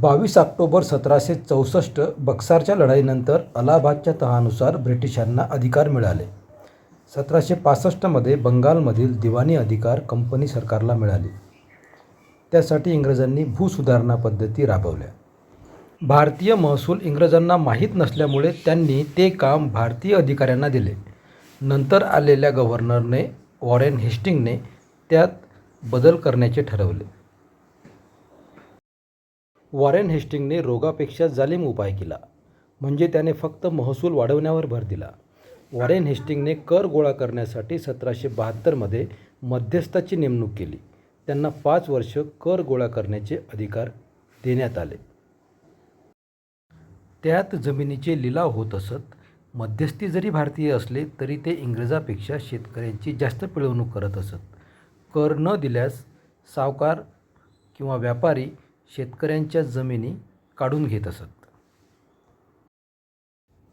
बावीस ऑक्टोबर सतराशे चौसष्ट बक्सारच्या लढाईनंतर अलाहाबादच्या तहानुसार ब्रिटिशांना अधिकार मिळाले. सतराशे पासष्टमध्ये बंगालमधील दिवाणी अधिकार कंपनी सरकारला मिळाले. त्यासाठी इंग्रजांनी भूसुधारणा पद्धती राबवल्या. भारतीय महसूल इंग्रजांना माहीत नसल्यामुळे त्यांनी ते काम भारतीय अधिकाऱ्यांना दिले. नंतर आलेल्या गव्हर्नरने वॉरेन हेस्टिंगने त्यात बदल करण्याचे ठरवले. वॉरेन हेस्टिंगने रोगापेक्षा जालिम उपाय केला म्हणजे त्याने फक्त महसूल वाढवण्यावर भर दिला. वॉरेन हेस्टिंगने कर गोळा करण्यासाठी सतराशे बहात्तरमध्ये मध्यस्थाची नेमणूक केली. त्यांना पाच वर्ष कर गोळा करण्याचे अधिकार देण्यात आले. त्यात जमिनीचे लिलाव होत असत. मध्यस्थी जरी भारतीय असले तरी ते इंग्रजापेक्षा शेतकऱ्यांची जास्त पिळवणूक करत असत. कर न दिल्यास सावकार किंवा व्यापारी शेतकऱ्यांच्या जमिनी काढून घेत असत.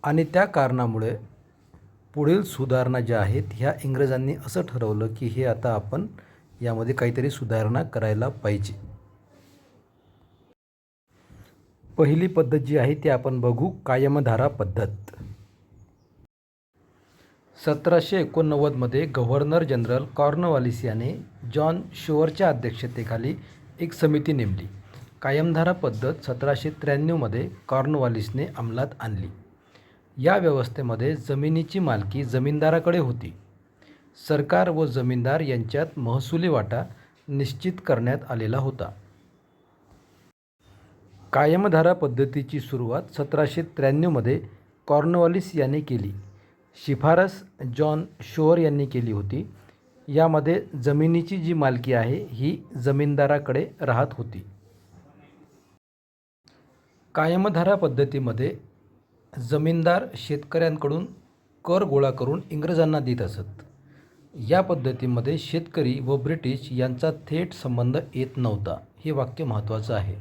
आणि त्या कारणामुळे पुढील सुधारणा ज्या आहेत ह्या इंग्रजांनी असं ठरवलं की हे आता आपण यामध्ये काहीतरी सुधारणा करायला पाहिजे. पहिली पद्धत जी आहे ती आपण बघू कायमधारा पद्धत. सतराशे एकोणनव्वदमध्ये गव्हर्नर जनरल कॉर्नवालिस याने जॉन शोअरच्या अध्यक्षतेखाली एक समिती नेमली. कायमधारा पद्धत सतराशे त्र्याण्णवमध्ये कॉर्नवालिसने अंमलात आणली. या व्यवस्थेमध्ये जमिनीची मालकी जमीनदाराकडे होती. सरकार व जमीनदार यांच्यात महसुली वाटा निश्चित करण्यात आलेला होता. कायमधारा पद्धतीची सुरुवात सतराशे त्र्याण्णवमध्ये कॉर्नवालिस याने केली. शिफारस जॉन शोअर यांनी केली होती. यामध्ये जमिनीची जी मालकी आहे ही जमीनदाराकडे राहत होती. कायमधारा पद्धतीमध्ये जमीनदार शेतकऱ्यांकडून कर गोळा करून इंग्रजांना देत असत. या पद्धतीमध्ये शेतकरी व ब्रिटिश यांचा थेट संबंध येत नव्हता. हे वाक्य महत्त्वाचं आहे.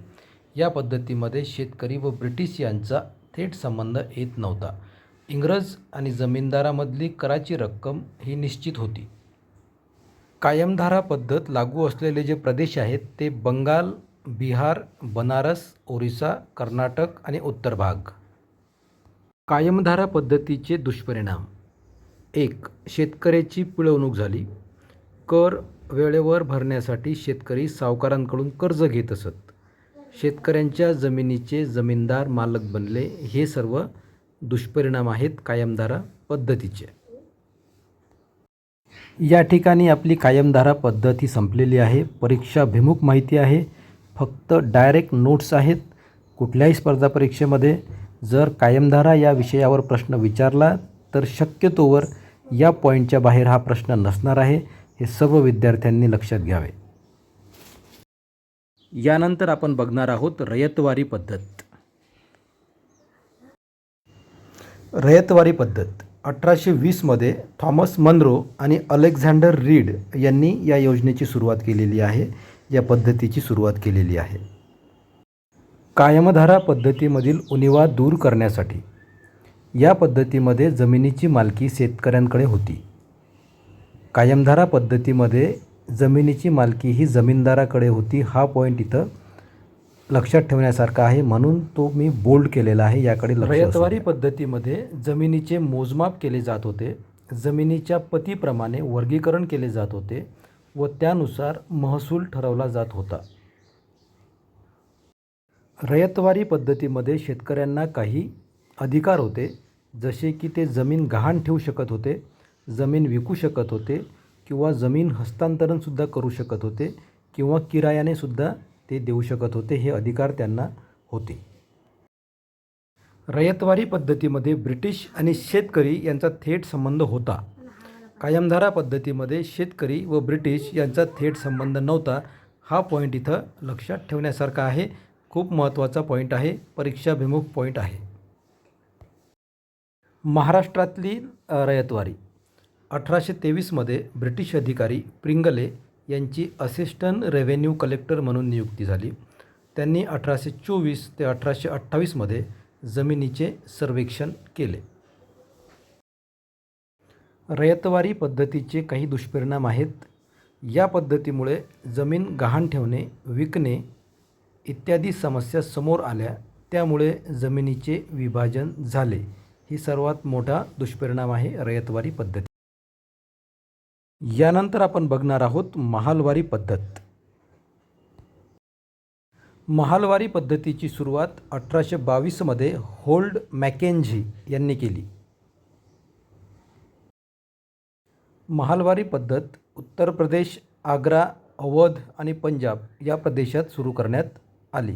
या पद्धतीमध्ये शेतकरी व ब्रिटिश यांचा थेट संबंध येत नव्हता. इंग्रज आणि जमीनदारामधली कराची रक्कम ही निश्चित होती. कायमधारा पद्धत लागू असलेले जे प्रदेश आहेत ते बंगाल बिहार बनारस ओरिसा कर्नाटक आणि उत्तर भाग. कायमधारा पद्धतीचे दुष्परिणाम. एक शेतकऱ्याची पिळवणूक झाली. कर वेळेवर भरण्यासाठी शेतकरी सावकारांकडून कर्ज घेत असत. शेतकऱ्यांच्या जमिनीचे जमीनदार मालक बनले हे सर्व दुष्परिणाम आहेत कायमधारा पद्धतीचे. या ठिकाणी आपली कायमधारा पद्धत ही संपलेली आहे. परीक्षाभिमुख माहिती आहे. फक्त डायरेक्ट नोट्स आहेत. कुठल्याही स्पर्धा परीक्षेमध्ये जर कायमधारा या विषयावर प्रश्न विचारला तर शक्यतोवर या पॉईंटच्या बाहेर हा प्रश्न नसणार आहे हे सर्व विद्यार्थ्यांनी लक्षात घ्यावे. यानंतर आपण बघणार आहोत रयतवारी पद्धत. रयतवारी पद्धत. अठराशे वीसमध्ये थॉमस मनरो आणि अलेक्झांडर रीड यांनी या योजनेची सुरुवात केलेली आहे. या पद्धतीची सुरुवात केलेली आहे. कायमधारा पद्धतीमधील उणिवा दूर करण्यासाठी या पद्धतीमध्ये जमिनीची मालकी शेतकऱ्यांकडे होती. कायमधारा पद्धतीमध्ये जमिनीची मालकी ही जमीनदाराकडे होती हा पॉईंट इथं लक्षात ठेवण्यासारखा आहे म्हणून तो मी बोल्ड केलेला आहे याकडे रयतवारी पद्धतीमध्ये जमिनीचे मोजमाप केले जात होते जमिनीच्या पतीप्रमाणे वर्गीकरण केले जात होते व त्यानुसार महसूल ठरवला जात होता. रयतवारी पद्धतीमध्ये शेतकऱ्यांना काही अधिकार होते जसे की ते जमीन गहाण ठेवू शकत होते जमीन विकू शकत होते किंवा जमीन हस्तांतरणसुद्धा करू शकत होते किंवा किरायानेसुद्धा ते देऊ शकत होते हे अधिकार त्यांना होते. रयतवारी पद्धतीमध्ये ब्रिटिश आणि शेतकरी यांचा थेट संबंध होता. कायमधारा पद्धतीमध्ये शेतकरी व ब्रिटिश यांचा थेट संबंध नव्हता. हा पॉईंट इथं लक्षात ठेवण्यासारखा आहे. खूप महत्त्वाचा पॉईंट आहे. परीक्षाभिमुख पॉईंट आहे. महाराष्ट्रातली रयतवारी. अठराशे तेवीसमध्ये ब्रिटिश अधिकारी प्रिंगले यांची असिस्टंट रेव्हेन्यू कलेक्टर म्हणून नियुक्ती झाली. त्यांनी अठराशे चोवीस ते अठराशे अठ्ठावीसमध्ये जमिनीचे सर्वेक्षण केले. रयतवारी पद्धतीचे काही दुष्परिणाम आहेत. या पद्धतीमुळे जमीन गहाण ठेवणे विकणे इत्यादी समस्या समोर आल्या. त्यामुळे जमिनीचे विभाजन झाले. ही सर्वात मोठा दुष्परिणाम आहे रयतवारी पद्धती. यानंतर आपण बघणार आहोत महालवारी पद्धत. महालवारी पद्धतीची सुरुवात अठराशे बावीसमध्ये होल्ड मॅकेंझी यांनी केली. महालवारी पद्धत उत्तर प्रदेश आग्रा अवध आणि पंजाब या प्रदेशात सुरू करण्यात आली.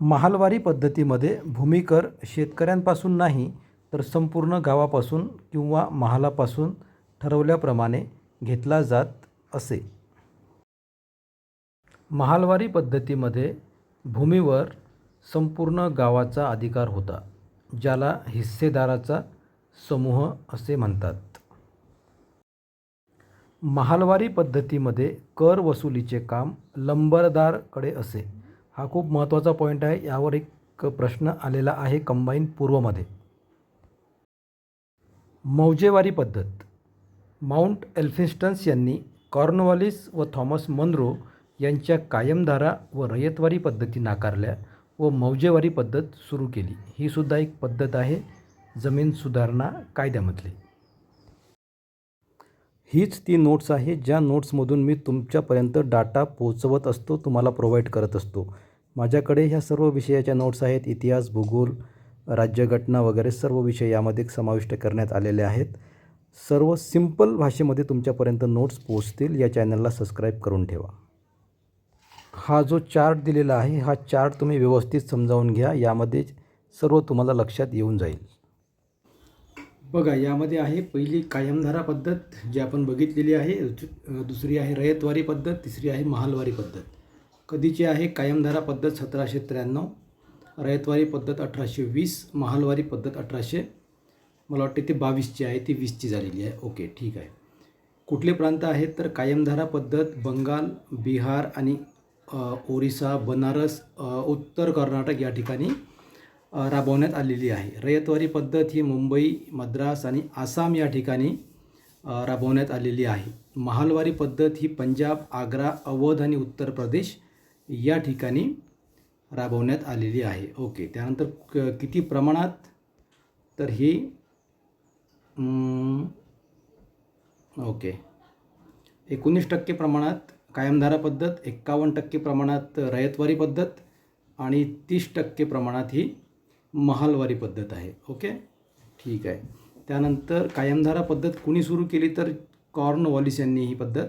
महालवारी पद्धतीमध्ये भूमिकर शेतकऱ्यांपासून नाही तर संपूर्ण गावापासून किंवा महालापासून ठरवल्याप्रमाणे घेतला जात असे. महालवारी पद्धतीमध्ये भूमीवर संपूर्ण गावाचा अधिकार होता ज्याला हिस्सेदाराचा समूह असे म्हणतात. महालवारी पद्धतीमध्ये कर वसुलीचे काम लंबरदारकडे असे. हा खूप महत्त्वाचा पॉईंट आहे. यावर एक प्रश्न आलेला आहे कंबाईन पूर्वमध्ये. मौजेवारी पद्धत. माउंट एल्फिन्स्टन्स यांनी कॉर्नवॉलिस व थॉमस मनरो यांच्या कायमधारा व रयतवारी पद्धती नाकारल्या व मौजेवारी पद्धत सुरू केली. ही सुद्धा एक पद्धत आहे. जमीन सुधारणा कायद्यामधली. हीच ती नोट्स आहे ज्या नोट्समधून मी तुमच्यापर्यंत डाटा पोचवत असतो तुम्हाला प्रोव्हाइड करत असतो. माझ्याकडे ह्या सर्व विषयाच्या नोट्स आहेत इतिहास भूगोल राज्यघटना वगैरे सर्व विषय यामध्ये समाविष्ट करण्यात आलेले आहेत. सर्व सिंपल भाषेमध्ये तुमच्यापर्यंत नोट्स पोचतील या चॅनलला सबस्क्राईब करून ठेवा. हा जो चार्ट दिलेला आहे हा चार्ट तुम्ही व्यवस्थित समजावून घ्या यामध्ये सर्व तुम्हाला लक्षात येऊन जाईल. बघा यामध्ये आहे पहिली कायमधारा पद्धत जी आपण बघितलेली आहे. दुसरी आहे रयतवारी पद्धत तिसरी आहे महालवारी पद्धत. कधीची आहे? कायमधारा पद्धत सतराशे त्र्याण्णव रयतवारी पद्धत अठराशे वीस महालवारी पद्धत अठराशे मला वाटते ते बावीसची आहे ती वीसची झालेली आहे. ओके ठीक आहे. कुठले प्रांत आहेत? तर कायमधारा पद्धत बंगाल बिहार आणि ओरिसा बनारस उत्तर कर्नाटक या ठिकाणी राबवण्यात आलेली आहे. रयतवारी पद्धत ही मुंबई मद्रास आणि आसाम या ठिकाणी राबवण्यात आलेली आहे. महालवारी पद्धत ही पंजाब आग्रा अवध आणि उत्तर प्रदेश या ठिकाणी राबवण्यात आलेली आहे. ओके त्यानंतर क किती प्रमाणात? तर ही ओके. एकोणीस टक्के प्रमाणात कायमधारा पद्धत एक्कावन्न टक्के प्रमाणात रयतवारी पद्धत आणि तीस टक्के प्रमाणात ही महालवारी पद्धत आहे ओके? ठीक आहे. त्यानंतर कायमधारा पद्धत कुणी सुरू केली तर कॉर्नवॉलिस यांनी ही पद्धत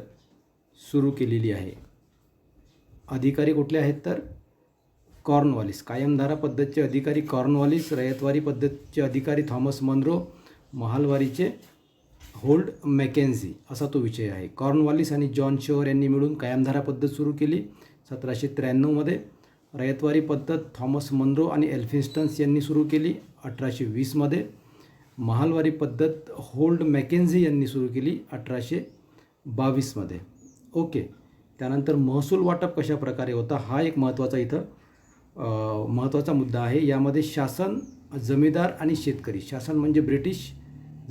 सुरू केलेली आहे. अधिकारी कुठले आहेत तर? कॉर्नवॉलिस कायमधारा पद्धतचे अधिकारी कॉर्नवॉलिस रयतवारी पद्धतचे अधिकारी थॉमस मनरो महालवारीचे होल्ड मॅकेन्झी असा तो विषय आहे. कॉर्नवॉलिस आणि जॉन शोअर यांनी मिळून कायमधारा पद्धत सुरू केली सतराशे त्र्याण्णवमध्ये. रयतवारी पद्धत थॉमस मनरो आणि एल्फिन्स्टन्स यांनी सुरू केली. अठराशे वीसमध्ये महालवारी पद्धत होल्ड मॅकेन्झी यांनी सुरू केली. अठराशे बावीसमध्ये ओके. त्यानंतर महसूल वाटप कशा प्रकारे होता? हा एक महत्त्वाचा इथं महत्त्वाचा मुद्दा आहे. यामध्ये शासन जमीनदार आणि शेतकरी. शासन म्हणजे ब्रिटिश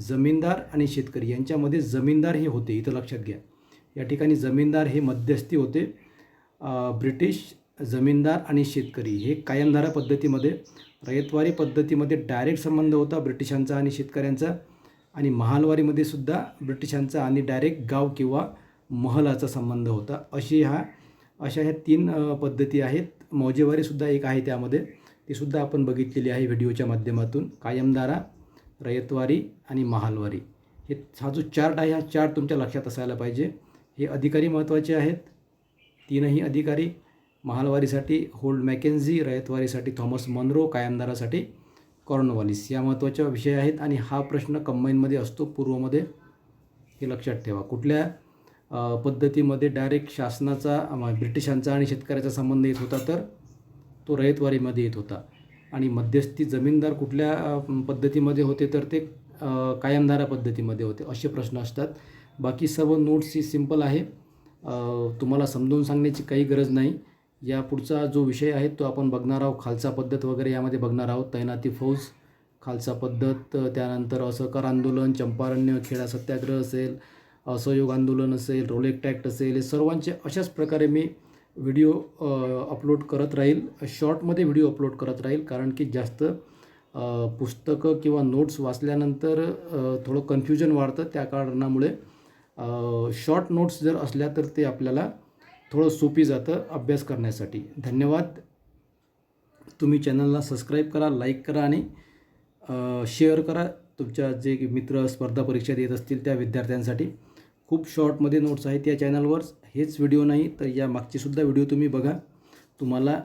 जमीनदार आणि शेतकरी. यांच्यामध्ये जमीनदार हे होते. इथं लक्षात घ्या. या ठिकाणी जमीनदार हे मध्यस्थी होते. ब्रिटिश जमीनदार आणि शेतकरी हे कायमधारा पद्धतीमध्ये रयतवारी पद्धतीमध्ये डायरेक्ट संबंध होता ब्रिटिशांचा आणि शेतकऱ्यांचा आणि महालवारीमध्ये सुद्धा ब्रिटिशांचा आणि डायरेक्ट गाव किंवा महलाचा संबंध होता. अशी ह्या अशा ह्या तीन पद्धती आहेत. मौजेवारीसुद्धा एक आहे त्यामध्ये. तीसुद्धा आपण बघितलेली आहे व्हिडिओच्या माध्यमातून. कायमधारा रयतवारी आणि महालवारी. हे हा जो चार्ट आहे हा चार्ट तुमच्या लक्षात असायला पाहिजे. हे अधिकारी महत्त्वाचे आहेत. तीनही अधिकारी महालवारीसाठी होल्ड मॅकेन्झी रयतवारीसाठी थॉमस मनरो कायमदारासाठी कॉर्नवॉलिस या महत्त्वाच्या विषय आहेत आणि हा प्रश्न कंबाईनमध्ये असतो. पूर्वमध्ये हे लक्षात ठेवा. कुठल्या पद्धतीमध्ये डायरेक्ट शासनाचा ब्रिटिशांचा आणि शेतकऱ्याचा संबंध येत होता तर तो रयतवारीमध्ये येत होता. आणि मध्यस्थी जमीनदार कुठल्या पद्धतीमध्ये होते तर ते कायमदारा कायमधारा पद्धतीमध्ये होते असे प्रश्न असतात. बाकी सर्व नोट्स ही सिंपल आहे. तुम्हाला समजून सांगण्याची काही गरज नाही. या पुढचा जो विषय आहे तो आपण बघणार आहोत. खालसा पद्धत वगैरे यामध्ये बघणार आहोत. तैनाती फौज खालसा पद्धत त्यानंतर असहकार आंदोलन चंपारण्य खेडा सत्याग्रह असेल असहयोग आंदोलन असेल रोलेक टॅक्ट असेल हे सर्वांचे अशाच प्रकारे मी व्हिडिओ अपलोड करत राहील. शॉर्टमध्ये व्हिडिओ अपलोड करत राहील. कारण की जास्त पुस्तकं किंवा नोट्स वाचल्यानंतर थोडं कन्फ्युजन वाढतं त्या कारणामुळे शॉर्ट नोट्स जर असल्या तर ते आपल्याला थोडं सोपी जातं अभ्यास करण्यासाठी. धन्यवाद. तुम्ही चॅनलला सबस्क्राईब करा लाईक करा आणि शेअर करा. तुमच्या जे मित्र स्पर्धा परीक्षा देत असतील त्या विद्यार्थ्यांसाठी. खूप शॉर्टमध्ये नोट्स आहेत या चॅनलवर. हेच व्हिडिओ नाही तर या मागचेसुद्धा व्हिडिओ तुम्ही बघा. तुम्हाला